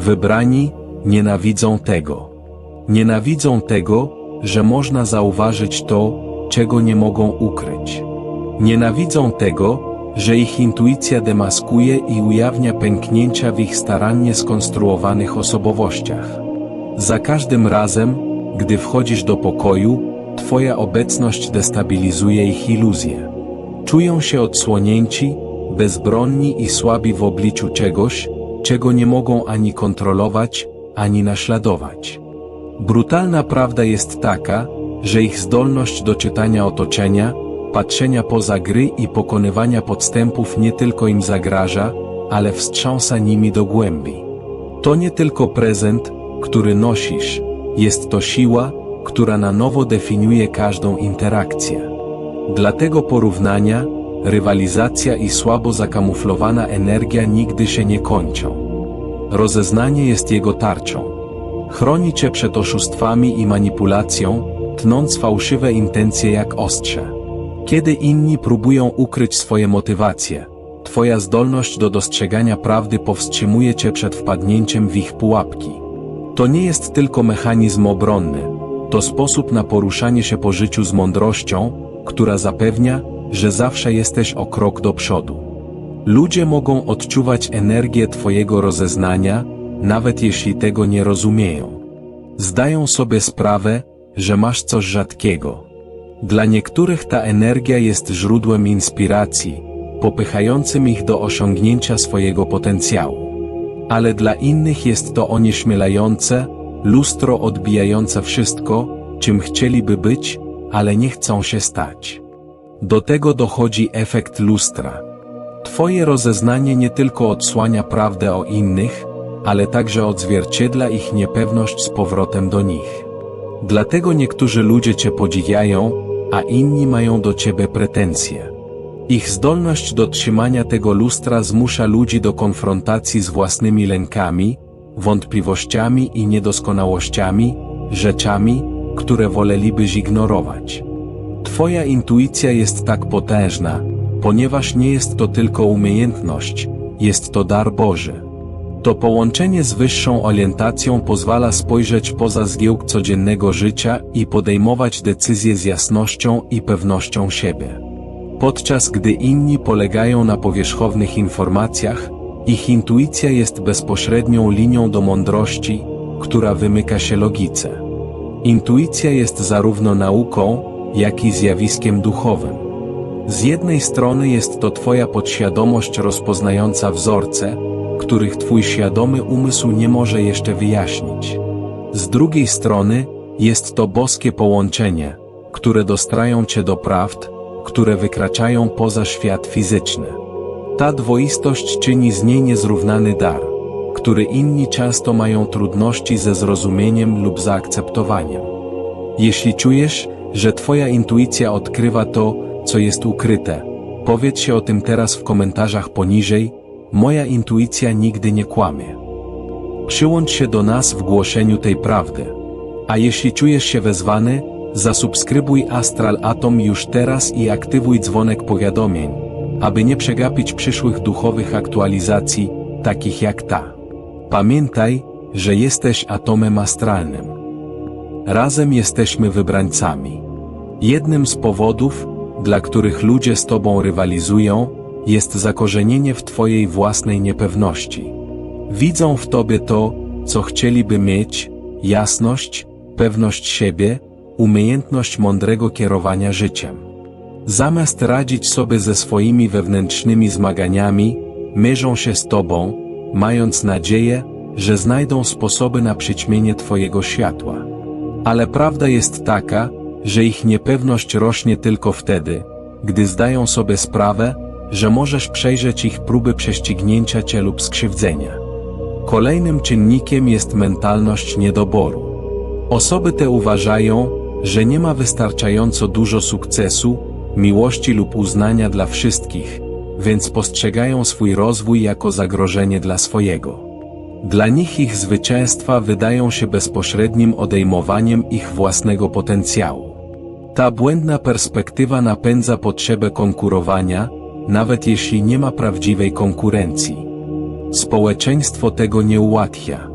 Wybrani nienawidzą tego. Nienawidzą tego, że można zauważyć to, czego nie mogą ukryć. Nienawidzą tego, że ich intuicja demaskuje i ujawnia pęknięcia w ich starannie skonstruowanych osobowościach. Za każdym razem, gdy wchodzisz do pokoju, Twoja obecność destabilizuje ich iluzję. Czują się odsłonięci, bezbronni i słabi w obliczu czegoś, czego nie mogą ani kontrolować, ani naśladować. Brutalna prawda jest taka, że ich zdolność do czytania otoczenia, patrzenia poza gry i pokonywania podstępów nie tylko im zagraża, ale wstrząsa nimi do głębi. To nie tylko prezent, który nosisz, jest to siła, która na nowo definiuje każdą interakcję. Dlatego porównania, rywalizacja i słabo zakamuflowana energia nigdy się nie kończą. Rozeznanie jest jego tarczą. Chroni cię przed oszustwami i manipulacją, tnąc fałszywe intencje jak ostrze. Kiedy inni próbują ukryć swoje motywacje, Twoja zdolność do dostrzegania prawdy powstrzymuje Cię przed wpadnięciem w ich pułapki. To nie jest tylko mechanizm obronny, to sposób na poruszanie się po życiu z mądrością, która zapewnia, że zawsze jesteś o krok do przodu. Ludzie mogą odczuwać energię Twojego rozeznania, nawet jeśli tego nie rozumieją. Zdają sobie sprawę, że masz coś rzadkiego. Dla niektórych ta energia jest źródłem inspiracji, popychającym ich do osiągnięcia swojego potencjału. Ale dla innych jest to onieśmielające, lustro odbijające wszystko, czym chcieliby być, ale nie chcą się stać. Do tego dochodzi efekt lustra. Twoje rozeznanie nie tylko odsłania prawdę o innych, ale także odzwierciedla ich niepewność z powrotem do nich. Dlatego niektórzy ludzie Cię podziwiają, a inni mają do Ciebie pretensje. Ich zdolność do trzymania tego lustra zmusza ludzi do konfrontacji z własnymi lękami, wątpliwościami i niedoskonałościami, rzeczami, które woleliby zignorować. Twoja intuicja jest tak potężna, ponieważ nie jest to tylko umiejętność, jest to dar Boży. To połączenie z wyższą orientacją pozwala spojrzeć poza zgiełk codziennego życia i podejmować decyzje z jasnością i pewnością siebie. Podczas gdy inni polegają na powierzchownych informacjach, ich intuicja jest bezpośrednią linią do mądrości, która wymyka się logice. Intuicja jest zarówno nauką, jak i zjawiskiem duchowym. Z jednej strony jest to Twoja podświadomość rozpoznająca wzorce, których Twój świadomy umysł nie może jeszcze wyjaśnić. Z drugiej strony jest to boskie połączenie, które dostrają Cię do prawd, które wykraczają poza świat fizyczny. Ta dwoistość czyni z niej niezrównany dar, który inni często mają trudności ze zrozumieniem lub zaakceptowaniem. Jeśli czujesz, że Twoja intuicja odkrywa to, co jest ukryte, powiedz się o tym teraz w komentarzach poniżej, moja intuicja nigdy nie kłamie. Przyłącz się do nas w głoszeniu tej prawdy. A jeśli czujesz się wezwany, zasubskrybuj Astral Atom już teraz i aktywuj dzwonek powiadomień, aby nie przegapić przyszłych duchowych aktualizacji, takich jak ta. Pamiętaj, że jesteś atomem astralnym. Razem jesteśmy wybrańcami. Jednym z powodów, dla których ludzie z Tobą rywalizują, jest zakorzenienie w Twojej własnej niepewności. Widzą w Tobie to, co chcieliby mieć, jasność, pewność siebie, umiejętność mądrego kierowania życiem. Zamiast radzić sobie ze swoimi wewnętrznymi zmaganiami, mierzą się z Tobą, mając nadzieję, że znajdą sposoby na przyćmienie Twojego światła. Ale prawda jest taka, że ich niepewność rośnie tylko wtedy, gdy zdają sobie sprawę, że możesz przejrzeć ich próby prześcignięcia Cię lub skrzywdzenia. Kolejnym czynnikiem jest mentalność niedoboru. Osoby te uważają, że nie ma wystarczająco dużo sukcesu, miłości lub uznania dla wszystkich, więc postrzegają swój rozwój jako zagrożenie dla swojego. Dla nich ich zwycięstwa wydają się bezpośrednim odejmowaniem ich własnego potencjału. Ta błędna perspektywa napędza potrzebę konkurowania, nawet jeśli nie ma prawdziwej konkurencji. Społeczeństwo tego nie ułatwia.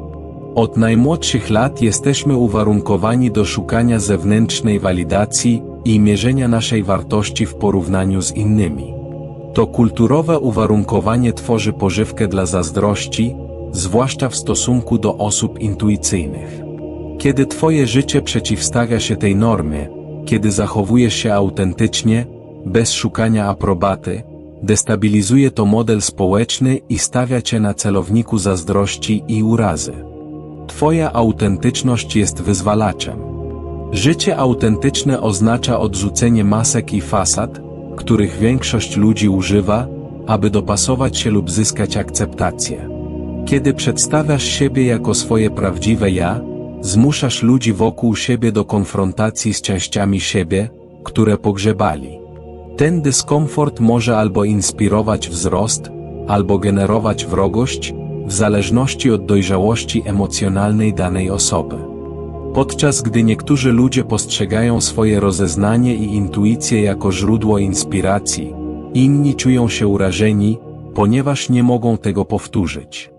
Od najmłodszych lat jesteśmy uwarunkowani do szukania zewnętrznej walidacji i mierzenia naszej wartości w porównaniu z innymi. To kulturowe uwarunkowanie tworzy pożywkę dla zazdrości, zwłaszcza w stosunku do osób intuicyjnych. Kiedy Twoje życie przeciwstawia się tej normie, kiedy zachowujesz się autentycznie, bez szukania aprobaty, destabilizuje to model społeczny i stawia Cię na celowniku zazdrości i urazy. Twoja autentyczność jest wyzwalaczem. Życie autentyczne oznacza odrzucenie masek i fasad, których większość ludzi używa, aby dopasować się lub zyskać akceptację. Kiedy przedstawiasz siebie jako swoje prawdziwe ja, zmuszasz ludzi wokół siebie do konfrontacji z częściami siebie, które pogrzebali. Ten dyskomfort może albo inspirować wzrost, albo generować wrogość, w zależności od dojrzałości emocjonalnej danej osoby. Podczas gdy niektórzy ludzie postrzegają swoje rozeznanie i intuicję jako źródło inspiracji, inni czują się urażeni, ponieważ nie mogą tego powtórzyć.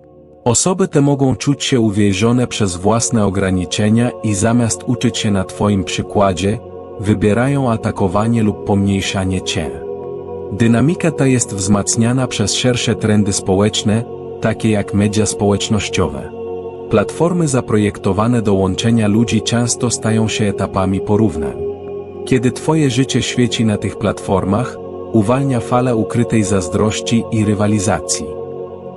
Osoby te mogą czuć się uwięzione przez własne ograniczenia i zamiast uczyć się na Twoim przykładzie, wybierają atakowanie lub pomniejszanie Cię. Dynamika ta jest wzmacniana przez szersze trendy społeczne, takie jak media społecznościowe. Platformy zaprojektowane do łączenia ludzi często stają się etapami porównań. Kiedy Twoje życie świeci na tych platformach, uwalnia falę ukrytej zazdrości i rywalizacji.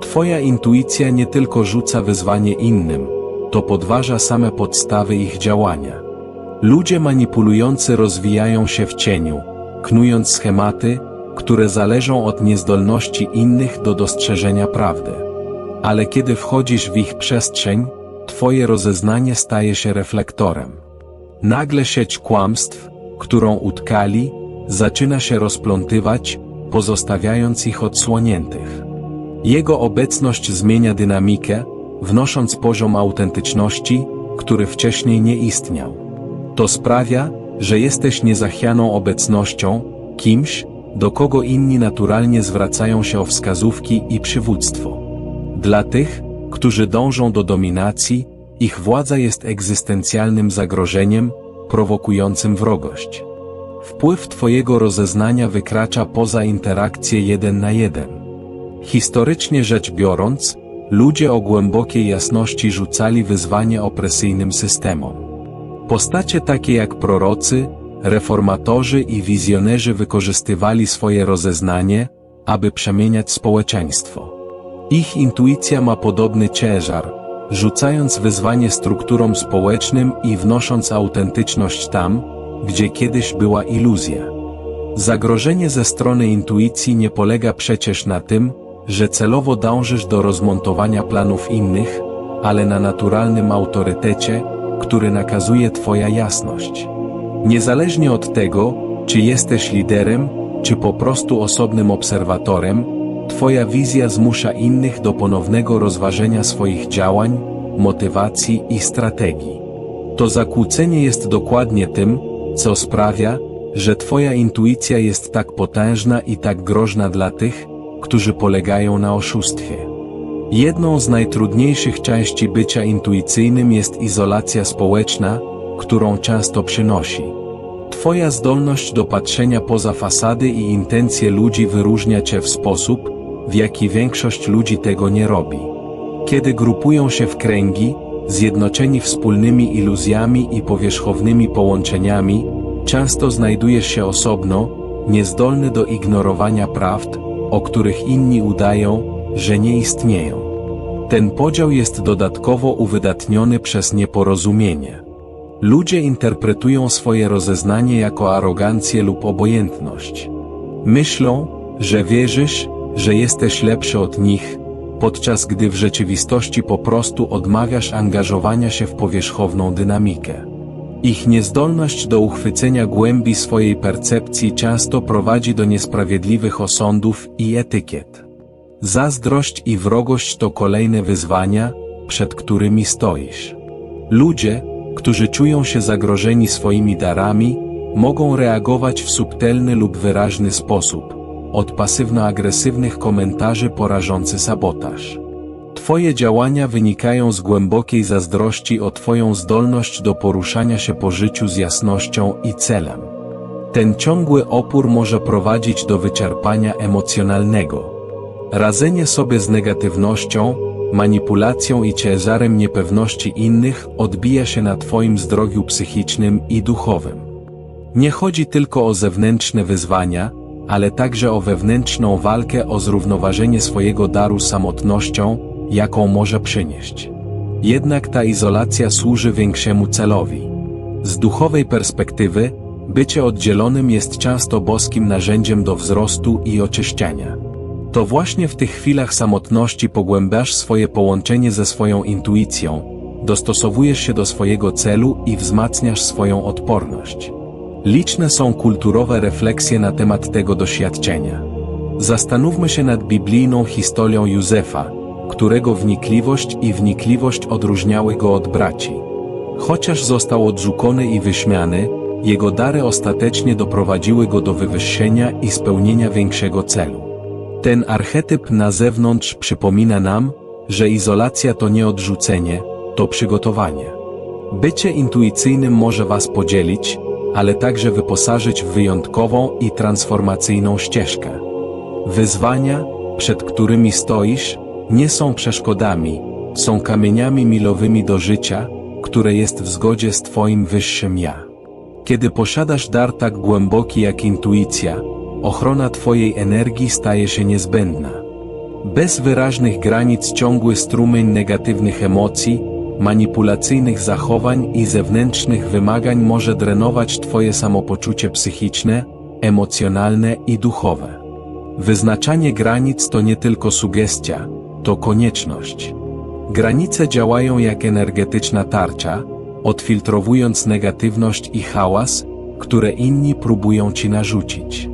Twoja intuicja nie tylko rzuca wyzwanie innym, to podważa same podstawy ich działania. Ludzie manipulujący rozwijają się w cieniu, knując schematy, które zależą od niezdolności innych do dostrzeżenia prawdy. Ale kiedy wchodzisz w ich przestrzeń, Twoje rozeznanie staje się reflektorem. Nagle sieć kłamstw, którą utkali, zaczyna się rozplątywać, pozostawiając ich odsłoniętych. Jego obecność zmienia dynamikę, wnosząc poziom autentyczności, który wcześniej nie istniał. To sprawia, że jesteś niezachwianą obecnością, kimś, do kogo inni naturalnie zwracają się o wskazówki i przywództwo. Dla tych, którzy dążą do dominacji, ich władza jest egzystencjalnym zagrożeniem, prowokującym wrogość. Wpływ Twojego rozeznania wykracza poza interakcję jeden na jeden. Historycznie rzecz biorąc, ludzie o głębokiej jasności rzucali wyzwanie opresyjnym systemom. Postacie takie jak prorocy, reformatorzy i wizjonerzy wykorzystywali swoje rozeznanie, aby przemieniać społeczeństwo. Ich intuicja ma podobny ciężar, rzucając wyzwanie strukturom społecznym i wnosząc autentyczność tam, gdzie kiedyś była iluzja. Zagrożenie ze strony intuicji nie polega przecież na tym, że celowo dążysz do rozmontowania planów innych, ale na naturalnym autorytecie, który nakazuje Twoja jasność. Niezależnie od tego, czy jesteś liderem, czy po prostu osobnym obserwatorem, Twoja wizja zmusza innych do ponownego rozważenia swoich działań, motywacji i strategii. To zakłócenie jest dokładnie tym, co sprawia, że Twoja intuicja jest tak potężna i tak groźna dla tych, którzy polegają na oszustwie. Jedną z najtrudniejszych części bycia intuicyjnym jest izolacja społeczna, którą często przynosi. Twoja zdolność do patrzenia poza fasady i intencje ludzi wyróżnia Cię w sposób, w jaki większość ludzi tego nie robi. Kiedy grupują się w kręgi, zjednoczeni wspólnymi iluzjami i powierzchownymi połączeniami, często znajdujesz się osobno, niezdolny do ignorowania prawd, o których inni udają, że nie istnieją. Ten podział jest dodatkowo uwydatniony przez nieporozumienie. Ludzie interpretują swoje rozeznanie jako arogancję lub obojętność. Myślą, że wierzysz, że jesteś lepszy od nich, podczas gdy w rzeczywistości po prostu odmawiasz angażowania się w powierzchowną dynamikę. Ich niezdolność do uchwycenia głębi swojej percepcji często prowadzi do niesprawiedliwych osądów i etykiet. Zazdrość i wrogość to kolejne wyzwania, przed którymi stoisz. Ludzie, którzy czują się zagrożeni swoimi darami, mogą reagować w subtelny lub wyraźny sposób, od pasywno-agresywnych komentarzy po rażący sabotaż. Twoje działania wynikają z głębokiej zazdrości o Twoją zdolność do poruszania się po życiu z jasnością i celem. Ten ciągły opór może prowadzić do wyczerpania emocjonalnego. Radzenie sobie z negatywnością, manipulacją i ciężarem niepewności innych odbija się na Twoim zdrowiu psychicznym i duchowym. Nie chodzi tylko o zewnętrzne wyzwania, ale także o wewnętrzną walkę o zrównoważenie swojego daru samotnością, jaką może przynieść. Jednak ta izolacja służy większemu celowi. Z duchowej perspektywy, bycie oddzielonym jest często boskim narzędziem do wzrostu i oczyszczania. To właśnie w tych chwilach samotności pogłębiasz swoje połączenie ze swoją intuicją, dostosowujesz się do swojego celu i wzmacniasz swoją odporność. Liczne są kulturowe refleksje na temat tego doświadczenia. Zastanówmy się nad biblijną historią Józefa, którego wnikliwość i wnikliwość odróżniały go od braci. Chociaż został odrzucony i wyśmiany, jego dary ostatecznie doprowadziły go do wywyższenia i spełnienia większego celu. Ten archetyp na zewnątrz przypomina nam, że izolacja to nie odrzucenie, to przygotowanie. Bycie intuicyjnym może Was podzielić, ale także wyposażyć w wyjątkową i transformacyjną ścieżkę. Wyzwania, przed którymi stoisz, nie są przeszkodami, są kamieniami milowymi do życia, które jest w zgodzie z Twoim wyższym ja. Kiedy posiadasz dar tak głęboki jak intuicja, ochrona Twojej energii staje się niezbędna. Bez wyraźnych granic ciągły strumień negatywnych emocji, manipulacyjnych zachowań i zewnętrznych wymagań może drenować Twoje samopoczucie psychiczne, emocjonalne i duchowe. Wyznaczanie granic to nie tylko sugestia, to konieczność. Granice działają jak energetyczna tarcza, odfiltrowując negatywność i hałas, które inni próbują Ci narzucić.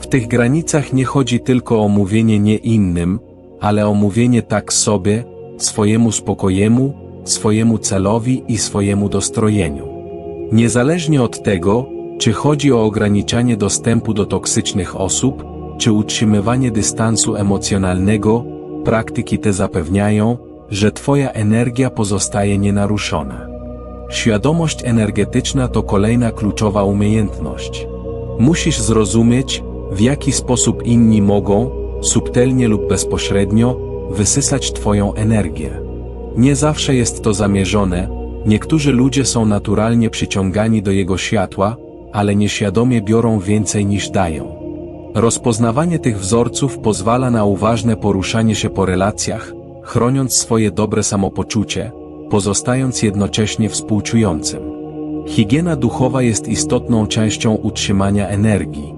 W tych granicach nie chodzi tylko o mówienie nie innym, ale o mówienie tak sobie, swojemu spokojemu, swojemu celowi i swojemu dostrojeniu. Niezależnie od tego, czy chodzi o ograniczanie dostępu do toksycznych osób, czy utrzymywanie dystansu emocjonalnego, praktyki te zapewniają, że Twoja energia pozostaje nienaruszona. Świadomość energetyczna to kolejna kluczowa umiejętność. Musisz zrozumieć, w jaki sposób inni mogą, subtelnie lub bezpośrednio, wysysać Twoją energię. Nie zawsze jest to zamierzone, niektórzy ludzie są naturalnie przyciągani do jego światła, ale nieświadomie biorą więcej niż dają. Rozpoznawanie tych wzorców pozwala na uważne poruszanie się po relacjach, chroniąc swoje dobre samopoczucie, pozostając jednocześnie współczującym. Higiena duchowa jest istotną częścią utrzymania energii.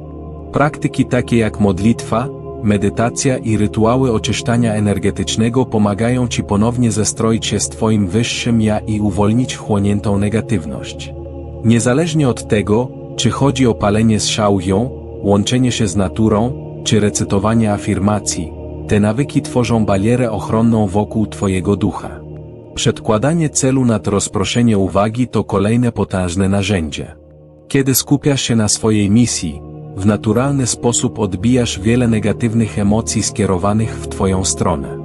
Praktyki takie jak modlitwa, medytacja i rytuały oczyszczania energetycznego pomagają Ci ponownie zestroić się z Twoim wyższym ja i uwolnić wchłoniętą negatywność. Niezależnie od tego, czy chodzi o palenie z szałwią, łączenie się z naturą, czy recytowanie afirmacji, te nawyki tworzą barierę ochronną wokół Twojego ducha. Przedkładanie celu nad rozproszenie uwagi to kolejne potężne narzędzie. Kiedy skupiasz się na swojej misji, w naturalny sposób odbijasz wiele negatywnych emocji skierowanych w Twoją stronę.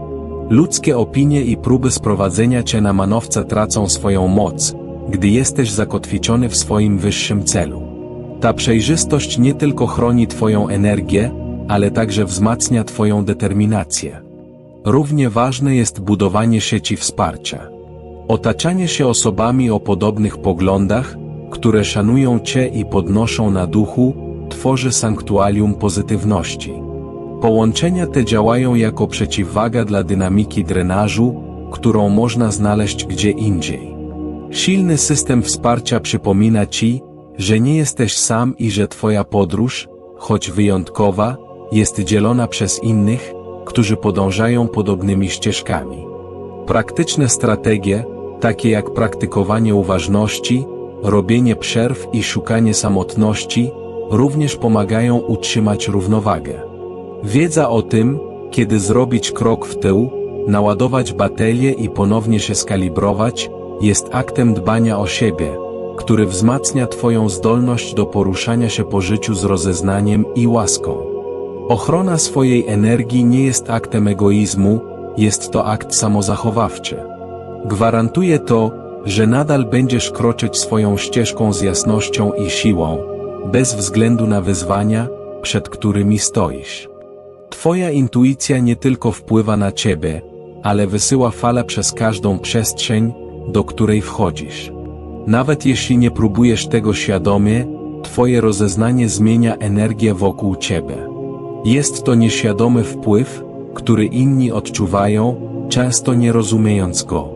Ludzkie opinie i próby sprowadzenia Cię na manowce tracą swoją moc, gdy jesteś zakotwiczony w swoim wyższym celu. Ta przejrzystość nie tylko chroni Twoją energię, ale także wzmacnia Twoją determinację. Równie ważne jest budowanie sieci wsparcia. Otaczanie się osobami o podobnych poglądach, które szanują Cię i podnoszą na duchu, tworzy sanktuarium pozytywności. Połączenia te działają jako przeciwwaga dla dynamiki drenażu, którą można znaleźć gdzie indziej. Silny system wsparcia przypomina Ci, że nie jesteś sam i że Twoja podróż, choć wyjątkowa, jest dzielona przez innych, którzy podążają podobnymi ścieżkami. Praktyczne strategie, takie jak praktykowanie uważności, robienie przerw i szukanie samotności, również pomagają utrzymać równowagę. Wiedza o tym, kiedy zrobić krok w tył, naładować baterię i ponownie się skalibrować, jest aktem dbania o siebie, który wzmacnia Twoją zdolność do poruszania się po życiu z rozeznaniem i łaską. Ochrona swojej energii nie jest aktem egoizmu, jest to akt samozachowawczy. Gwarantuję to, że nadal będziesz kroczyć swoją ścieżką z jasnością i siłą, bez względu na wyzwania, przed którymi stoisz. Twoja intuicja nie tylko wpływa na ciebie, ale wysyła falę przez każdą przestrzeń, do której wchodzisz. Nawet jeśli nie próbujesz tego świadomie, Twoje rozeznanie zmienia energię wokół Ciebie. Jest to nieświadomy wpływ, który inni odczuwają, często nie rozumiejąc go.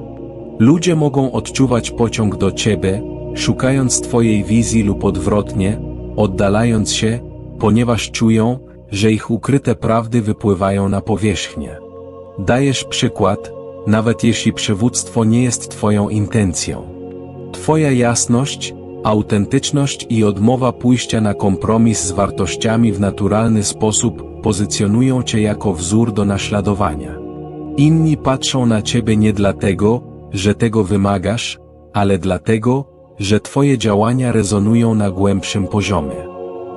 Ludzie mogą odczuwać pociąg do Ciebie, szukając Twojej wizji lub odwrotnie, oddalając się, ponieważ czują, że ich ukryte prawdy wypływają na powierzchnię. Dajesz przykład, nawet jeśli przywództwo nie jest Twoją intencją. Twoja jasność, autentyczność i odmowa pójścia na kompromis z wartościami w naturalny sposób pozycjonują Cię jako wzór do naśladowania. Inni patrzą na Ciebie nie dlatego, że tego wymagasz, ale dlatego, że Twoje działania rezonują na głębszym poziomie.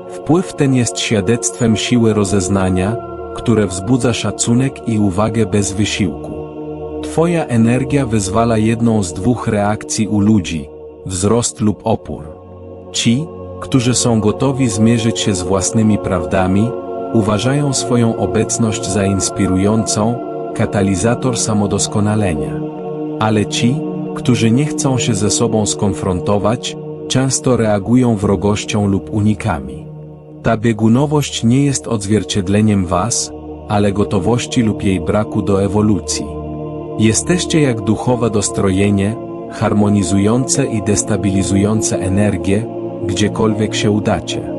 Wpływ ten jest świadectwem siły rozeznania, które wzbudza szacunek i uwagę bez wysiłku. Twoja energia wyzwala jedną z dwóch reakcji u ludzi wzrost lub opór. Ci, którzy są gotowi zmierzyć się z własnymi prawdami, uważają swoją obecność za inspirującą, katalizator samodoskonalenia. Ale ci, którzy nie chcą się ze sobą skonfrontować, często reagują wrogością lub unikami. Ta biegunowość nie jest odzwierciedleniem Was, ale gotowości lub jej braku do ewolucji. Jesteście jak duchowe dostrojenie, harmonizujące i destabilizujące energię, gdziekolwiek się udacie.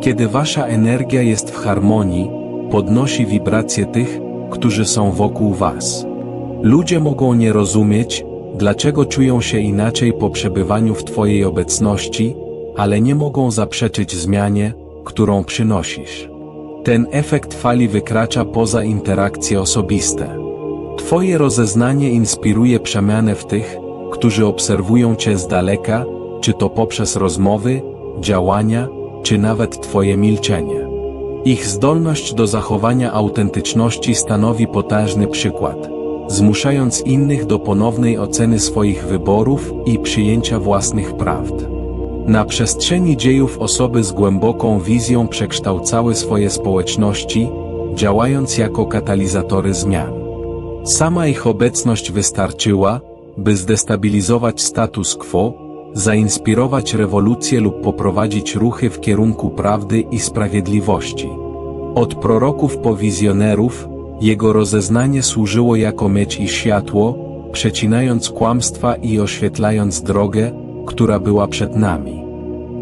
Kiedy wasza energia jest w harmonii, podnosi wibracje tych, którzy są wokół was. Ludzie mogą nie rozumieć, dlaczego czują się inaczej po przebywaniu w Twojej obecności, ale nie mogą zaprzeczyć zmianie, którą przynosisz. Ten efekt fali wykracza poza interakcje osobiste. Twoje rozeznanie inspiruje przemianę w tych, którzy obserwują Cię z daleka, czy to poprzez rozmowy, działania, czy nawet Twoje milczenie. Ich zdolność do zachowania autentyczności stanowi potężny przykład, zmuszając innych do ponownej oceny swoich wyborów i przyjęcia własnych prawd. Na przestrzeni dziejów osoby z głęboką wizją przekształcały swoje społeczności, działając jako katalizatory zmian. Sama ich obecność wystarczyła, by zdestabilizować status quo, zainspirować rewolucję lub poprowadzić ruchy w kierunku prawdy i sprawiedliwości. Od proroków po wizjonerów, jego rozeznanie służyło jako miecz i światło, przecinając kłamstwa i oświetlając drogę, która była przed nami.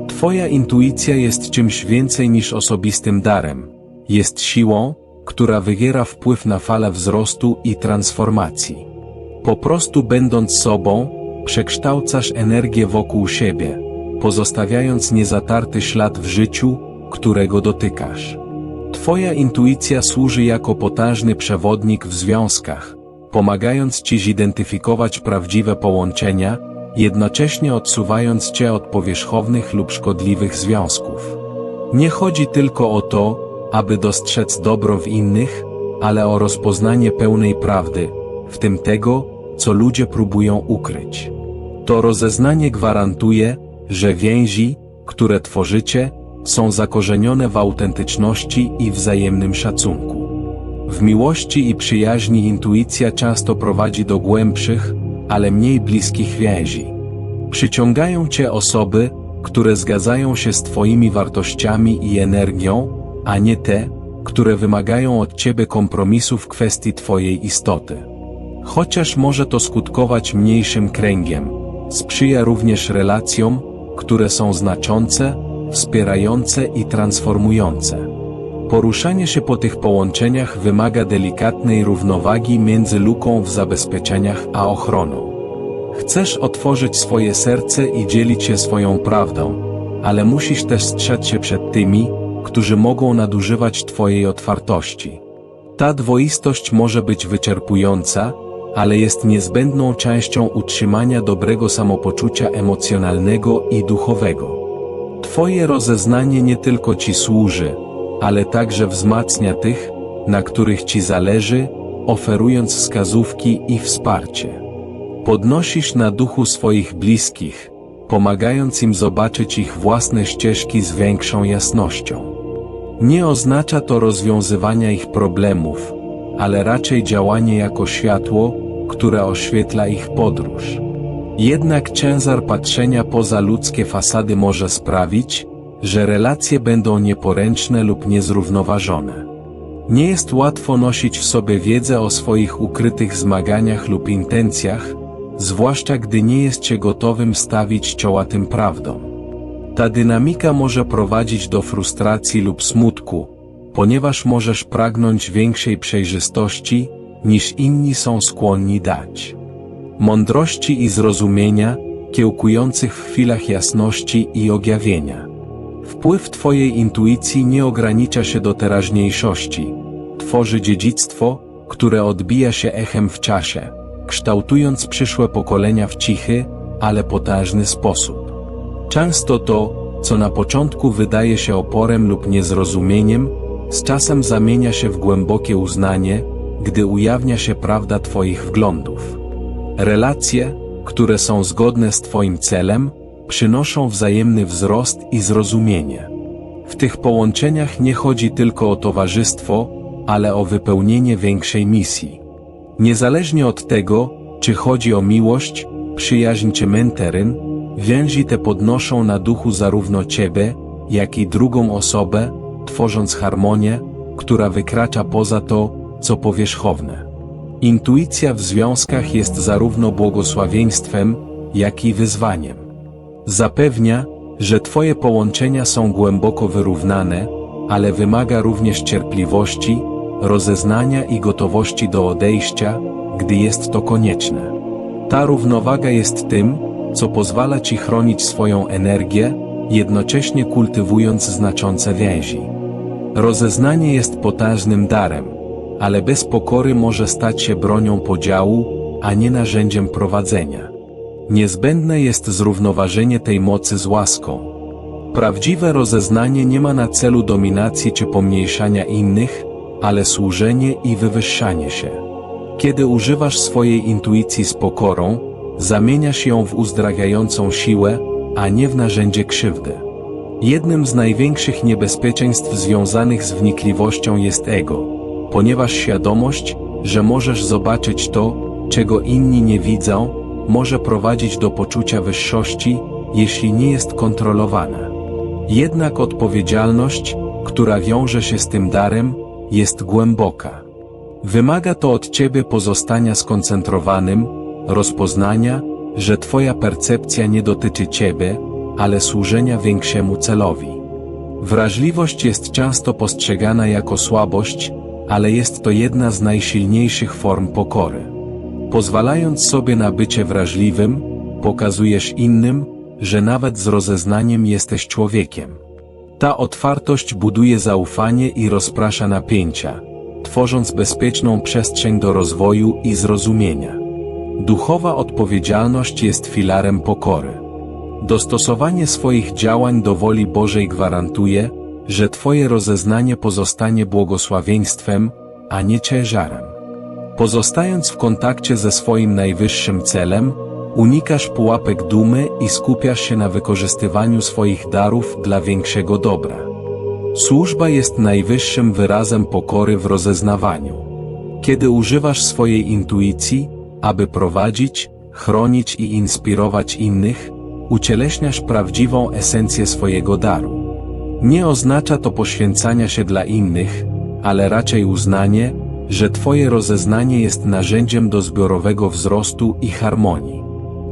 Twoja intuicja jest czymś więcej niż osobistym darem. Jest siłą, która wywiera wpływ na falę wzrostu i transformacji. Po prostu będąc sobą, przekształcasz energię wokół siebie, pozostawiając niezatarty ślad w życiu, którego dotykasz. Twoja intuicja służy jako potężny przewodnik w związkach, pomagając Ci zidentyfikować prawdziwe połączenia, jednocześnie odsuwając Cię od powierzchownych lub szkodliwych związków. Nie chodzi tylko o to, aby dostrzec dobro w innych, ale o rozpoznanie pełnej prawdy, w tym tego, co ludzie próbują ukryć. To rozeznanie gwarantuje, że więzi, które tworzycie, są zakorzenione w autentyczności i wzajemnym szacunku. W miłości i przyjaźni intuicja często prowadzi do głębszych, ale mniej bliskich więzi. Przyciągają cię osoby, które zgadzają się z Twoimi wartościami i energią, a nie te, które wymagają od Ciebie kompromisu w kwestii Twojej istoty. Chociaż może to skutkować mniejszym kręgiem, sprzyja również relacjom, które są znaczące, wspierające i transformujące. Poruszanie się po tych połączeniach wymaga delikatnej równowagi między luką w zabezpieczeniach a ochroną. Chcesz otworzyć swoje serce i dzielić się swoją prawdą, ale musisz też strzec się przed tymi, którzy mogą nadużywać Twojej otwartości. Ta dwoistość może być wyczerpująca, ale jest niezbędną częścią utrzymania dobrego samopoczucia emocjonalnego i duchowego. Twoje rozeznanie nie tylko Ci służy, ale także wzmacnia tych, na których Ci zależy, oferując wskazówki i wsparcie. Podnosisz na duchu swoich bliskich, pomagając im zobaczyć ich własne ścieżki z większą jasnością. Nie oznacza to rozwiązywania ich problemów, ale raczej działanie jako światło, które oświetla ich podróż. Jednak ciężar patrzenia poza ludzkie fasady może sprawić, że relacje będą nieporęczne lub niezrównoważone. Nie jest łatwo nosić w sobie wiedzę o swoich ukrytych zmaganiach lub intencjach, zwłaszcza gdy nie jest gotowym stawić czoła tym prawdom. Ta dynamika może prowadzić do frustracji lub smutku, ponieważ możesz pragnąć większej przejrzystości, niż inni są skłonni dać. Mądrości i zrozumienia, kiełkujących w chwilach jasności i objawienia. Wpływ Twojej intuicji nie ogranicza się do teraźniejszości. Tworzy dziedzictwo, które odbija się echem w czasie, kształtując przyszłe pokolenia w cichy, ale potężny sposób. Często to, co na początku wydaje się oporem lub niezrozumieniem, z czasem zamienia się w głębokie uznanie, gdy ujawnia się prawda Twoich wglądów. Relacje, które są zgodne z Twoim celem, przynoszą wzajemny wzrost i zrozumienie. W tych połączeniach nie chodzi tylko o towarzystwo, ale o wypełnienie większej misji. Niezależnie od tego, czy chodzi o miłość, przyjaźń czy menteryn, więzi te podnoszą na duchu zarówno Ciebie, jak i drugą osobę, tworząc harmonię, która wykracza poza to, co powierzchowne. Intuicja w związkach jest zarówno błogosławieństwem, jak i wyzwaniem. Zapewnia, że Twoje połączenia są głęboko wyrównane, ale wymaga również cierpliwości, rozeznania i gotowości do odejścia, gdy jest to konieczne. Ta równowaga jest tym, co pozwala Ci chronić swoją energię, jednocześnie kultywując znaczące więzi. Rozeznanie jest potężnym darem, ale bez pokory może stać się bronią podziału, a nie narzędziem prowadzenia. Niezbędne jest zrównoważenie tej mocy z łaską. Prawdziwe rozeznanie nie ma na celu dominacji czy pomniejszania innych, ale służenie i wywyższanie się. Kiedy używasz swojej intuicji z pokorą, zamieniasz ją w uzdrawiającą siłę, a nie w narzędzie krzywdy. Jednym z największych niebezpieczeństw związanych z wnikliwością jest ego, ponieważ świadomość, że możesz zobaczyć to, czego inni nie widzą, może prowadzić do poczucia wyższości, jeśli nie jest kontrolowana. Jednak odpowiedzialność, która wiąże się z tym darem, jest głęboka. Wymaga to od Ciebie pozostania skoncentrowanym, rozpoznania, że Twoja percepcja nie dotyczy Ciebie, ale służenia większemu celowi. Wrażliwość jest często postrzegana jako słabość, ale jest to jedna z najsilniejszych form pokory. Pozwalając sobie na bycie wrażliwym, pokazujesz innym, że nawet z rozeznaniem jesteś człowiekiem. Ta otwartość buduje zaufanie i rozprasza napięcia, tworząc bezpieczną przestrzeń do rozwoju i zrozumienia. Duchowa odpowiedzialność jest filarem pokory. Dostosowanie swoich działań do woli Bożej gwarantuje, że Twoje rozeznanie pozostanie błogosławieństwem, a nie ciężarem. Pozostając w kontakcie ze swoim najwyższym celem, unikasz pułapek dumy i skupiasz się na wykorzystywaniu swoich darów dla większego dobra. Służba jest najwyższym wyrazem pokory w rozeznawaniu. Kiedy używasz swojej intuicji, aby prowadzić, chronić i inspirować innych, ucieleśniasz prawdziwą esencję swojego daru. Nie oznacza to poświęcania się dla innych, ale raczej uznanie, że Twoje rozeznanie jest narzędziem do zbiorowego wzrostu i harmonii.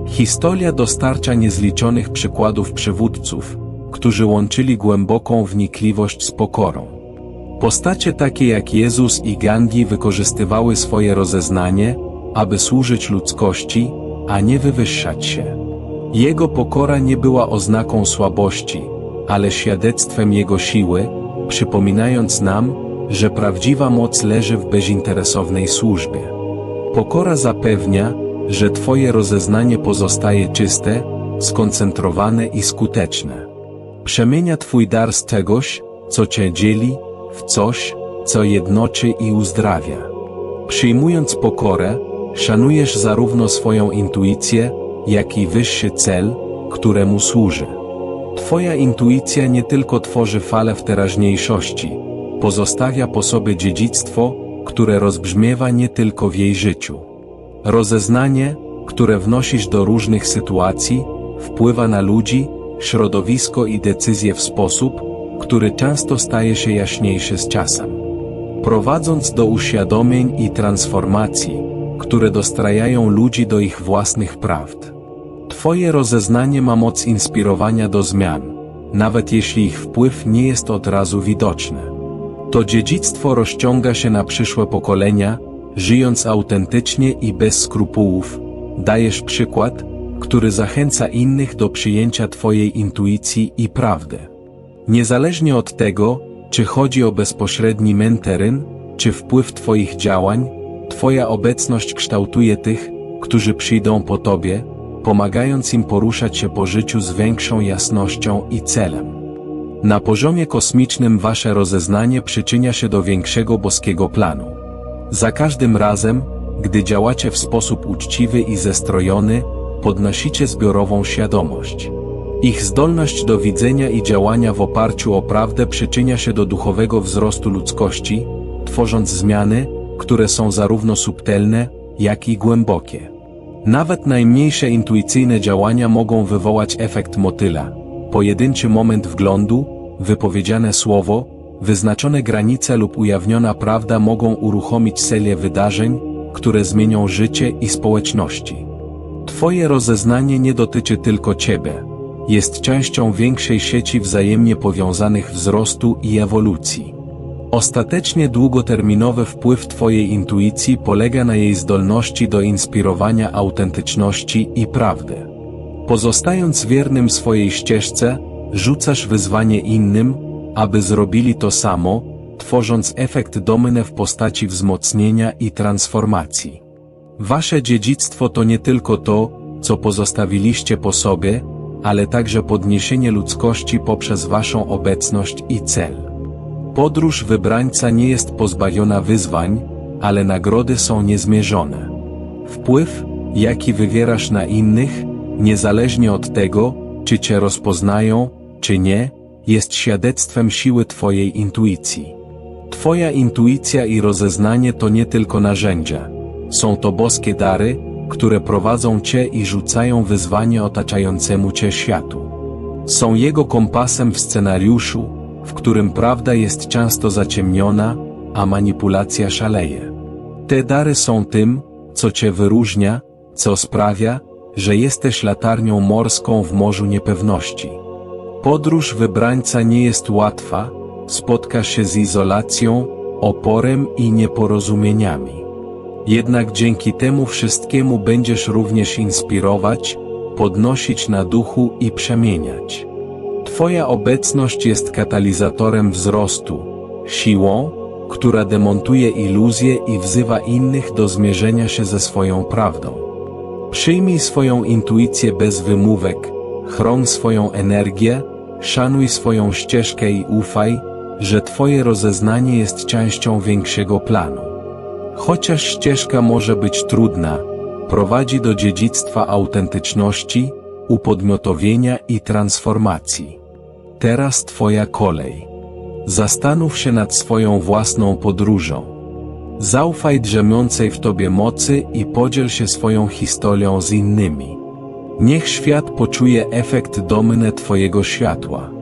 Historia dostarcza niezliczonych przykładów przywódców, którzy łączyli głęboką wnikliwość z pokorą. Postacie takie jak Jezus i Gandhi wykorzystywały swoje rozeznanie, aby służyć ludzkości, a nie wywyższać się. Jego pokora nie była oznaką słabości, ale świadectwem Jego siły, przypominając nam, że prawdziwa moc leży w bezinteresownej służbie. Pokora zapewnia, że Twoje rozeznanie pozostaje czyste, skoncentrowane i skuteczne. Przemienia Twój dar z czegoś, co Cię dzieli, w coś, co jednoczy i uzdrawia. Przyjmując pokorę, szanujesz zarówno swoją intuicję, jak i wyższy cel, któremu służy. Twoja intuicja nie tylko tworzy falę w teraźniejszości, pozostawia po sobie dziedzictwo, które rozbrzmiewa nie tylko w jej życiu. Rozeznanie, które wnosisz do różnych sytuacji, wpływa na ludzi, środowisko i decyzje w sposób, który często staje się jaśniejszy z czasem. Prowadząc do uświadomień i transformacji, które dostrajają ludzi do ich własnych prawd. Twoje rozeznanie ma moc inspirowania do zmian, nawet jeśli ich wpływ nie jest od razu widoczny. To dziedzictwo rozciąga się na przyszłe pokolenia, żyjąc autentycznie i bez skrupułów, dajesz przykład, który zachęca innych do przyjęcia Twojej intuicji i prawdy. Niezależnie od tego, czy chodzi o bezpośredni menteryn, czy wpływ Twoich działań, Twoja obecność kształtuje tych, którzy przyjdą po Tobie, pomagając im poruszać się po życiu z większą jasnością i celem. Na poziomie kosmicznym Wasze rozeznanie przyczynia się do większego boskiego planu. Za każdym razem, gdy działacie w sposób uczciwy i zestrojony, podnosicie zbiorową świadomość. Ich zdolność do widzenia i działania w oparciu o prawdę przyczynia się do duchowego wzrostu ludzkości, tworząc zmiany, które są zarówno subtelne, jak i głębokie. Nawet najmniejsze intuicyjne działania mogą wywołać efekt motyla. Pojedynczy moment wglądu, wypowiedziane słowo, wyznaczone granice lub ujawniona prawda mogą uruchomić serię wydarzeń, które zmienią życie i społeczności. Twoje rozeznanie nie dotyczy tylko Ciebie. Jest częścią większej sieci wzajemnie powiązanych wzrostu i ewolucji. Ostatecznie długoterminowy wpływ Twojej intuicji polega na jej zdolności do inspirowania autentyczności i prawdy. Pozostając wiernym swojej ścieżce, rzucasz wyzwanie innym, aby zrobili to samo, tworząc efekt domynę w postaci wzmocnienia i transformacji. Wasze dziedzictwo to nie tylko to, co pozostawiliście po sobie, ale także podniesienie ludzkości poprzez Waszą obecność i cel. Podróż wybrańca nie jest pozbawiona wyzwań, ale nagrody są niezmierzone. Wpływ, jaki wywierasz na innych, niezależnie od tego, czy Cię rozpoznają, czy nie, jest świadectwem siły Twojej intuicji. Twoja intuicja i rozeznanie to nie tylko narzędzia. Są to boskie dary, które prowadzą Cię i rzucają wyzwanie otaczającemu Cię światu. Są Jego kompasem w scenariuszu, w którym prawda jest często zaciemniona, a manipulacja szaleje. Te dary są tym, co Cię wyróżnia, co sprawia, że jesteś latarnią morską w morzu niepewności. Podróż wybrańca nie jest łatwa, spotkasz się z izolacją, oporem i nieporozumieniami. Jednak dzięki temu wszystkiemu będziesz również inspirować, podnosić na duchu i przemieniać. Twoja obecność jest katalizatorem wzrostu, siłą, która demontuje iluzje i wzywa innych do zmierzenia się ze swoją prawdą. Przyjmij swoją intuicję bez wymówek, chroń swoją energię, szanuj swoją ścieżkę i ufaj, że Twoje rozeznanie jest częścią większego planu. Chociaż ścieżka może być trudna, prowadzi do dziedzictwa autentyczności, upodmiotowienia i transformacji. Teraz Twoja kolej. Zastanów się nad swoją własną podróżą. Zaufaj drzemiącej w Tobie mocy i podziel się swoją historią z innymi. Niech świat poczuje efekt domynę Twojego światła.